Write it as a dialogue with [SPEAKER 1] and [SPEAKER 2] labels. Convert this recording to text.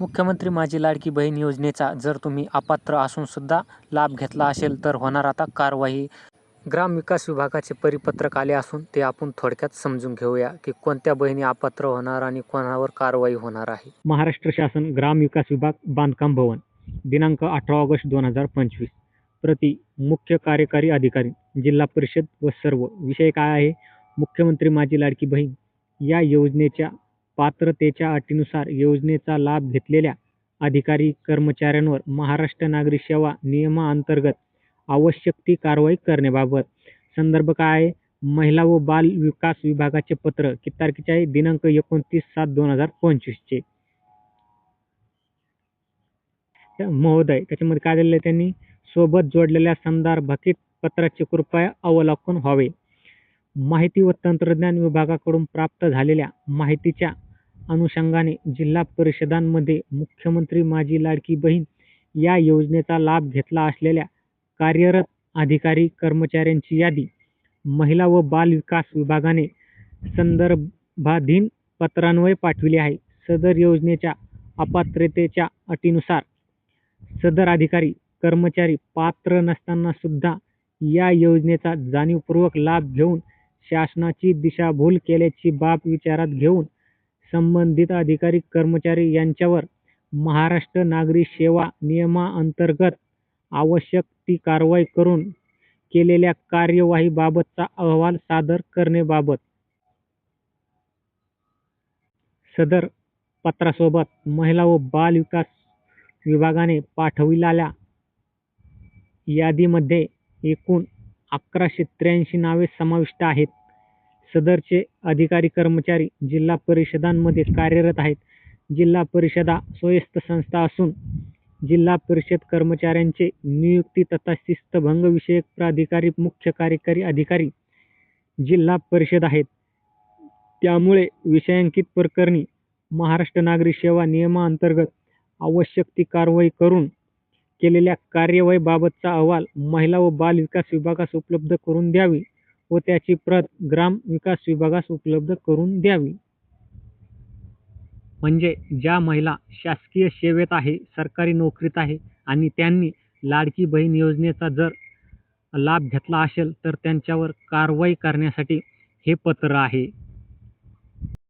[SPEAKER 1] मुख्यमंत्री माझी लाडकी बहीण योजनेचा जर तुम्ही अपात्र असूनसुद्धा लाभ घेतला असेल तर होणार आता कारवाई. ग्राम विकास विभागाचे परिपत्रक आले असून ते आपण थोडक्यात समजून घेऊया की कोणत्या बहिणी अपात्र होणार आणि कोणावर कारवाई होणार आहे.
[SPEAKER 2] महाराष्ट्र शासन ग्राम विकास विभाग बांधकाम भवन दिनांक अठरा ऑगस्ट दोन हजार पंचवीस. प्रति मुख्य कार्यकारी अधिकारी जिल्हा परिषद व सर्व. विषय काय आहे? मुख्यमंत्री माझी लाडकी बहीण या योजनेच्या पात्रतेच्या अटीनुसार योजनेचा लाभ घेतलेल्या अधिकारी कर्मचाऱ्यांवर महाराष्ट्र नागरी सेवा नियमाअंतर्गत आवश्यक ती कारवाई करण्याबाबत संदर्भ काय? आहे महिला व बाल विकास विभागाचे पत्र कि तारखेचे आहे? दिनांक एकोणतीस सात दोन हजार पंचवीसचे महोदय त्याच्यामध्ये काय दिलेलं आहे त्यांनी? सोबत जोडलेल्या संदर्भातील पत्राचे कृपया अवलोकन व्हावे. माहिती व तंत्रज्ञान विभागाकडून प्राप्त झालेल्या माहितीच्या अनुषंगाने जिल्हा परिषदांमध्ये मुख्यमंत्री माझी लाडकी बहीण या योजनेचा लाभ घेतला असलेल्या कार्यरत अधिकारी कर्मचाऱ्यांची यादी महिला व बाल विकास विभागाने संदर्भाधीन पत्रान्वये पाठविली आहे. सदर योजनेच्या अपात्रतेच्या अटीनुसार सदर अधिकारी कर्मचारी पात्र नसताना सुद्धा या योजनेचा जाणीवपूर्वक लाभ घेऊन शासनाची दिशाभूल केल्याची बाब विचारात घेऊन संबंधित अधिकारी कर्मचारी यांच्यावर महाराष्ट्र नागरी सेवा नियमाअंतर्गत आवश्यक ती कारवाई करून केलेल्या कार्यवाहीबाबतचा अहवाल सादर करण्याबाबत सदर पत्रासोबत महिला व बाल विकास विभागाने पाठविलेल्या यादीमध्ये एकूण अकराशे त्र्याऐंशी नावे समाविष्ट आहेत. सदरचे अधिकारी कर्मचारी जिल्हा परिषदांमध्ये कार्यरत आहेत. जिल्हा परिषदा स्वायत्त संस्था असून जिल्हा परिषद कर्मचाऱ्यांचे नियुक्ती तथा शिस्तभंग विषयक प्राधिकारी मुख्य कार्यकारी अधिकारी जिल्हा परिषद आहेत. त्यामुळे विषयांकित प्रकरणी महाराष्ट्र नागरी सेवा नियमाअंतर्गत आवश्यक ती कारवाई करून केलेल्या कार्यवाहीबाबतचा अहवाल महिला व बाल विकास विभागास उपलब्ध करून द्यावी. व त्याची प्रत ग्राम विकास विभागास उपलब्ध करून द्यावी. म्हणजे ज्या महिला शासकीय सेवेत आहे सरकारी नोकरीत आहे आणि त्यांनी लाडकी बहीण योजनेचा जर लाभ घेतला असेल तर त्यांच्यावर कारवाई करण्यासाठी हे पत्र आहे.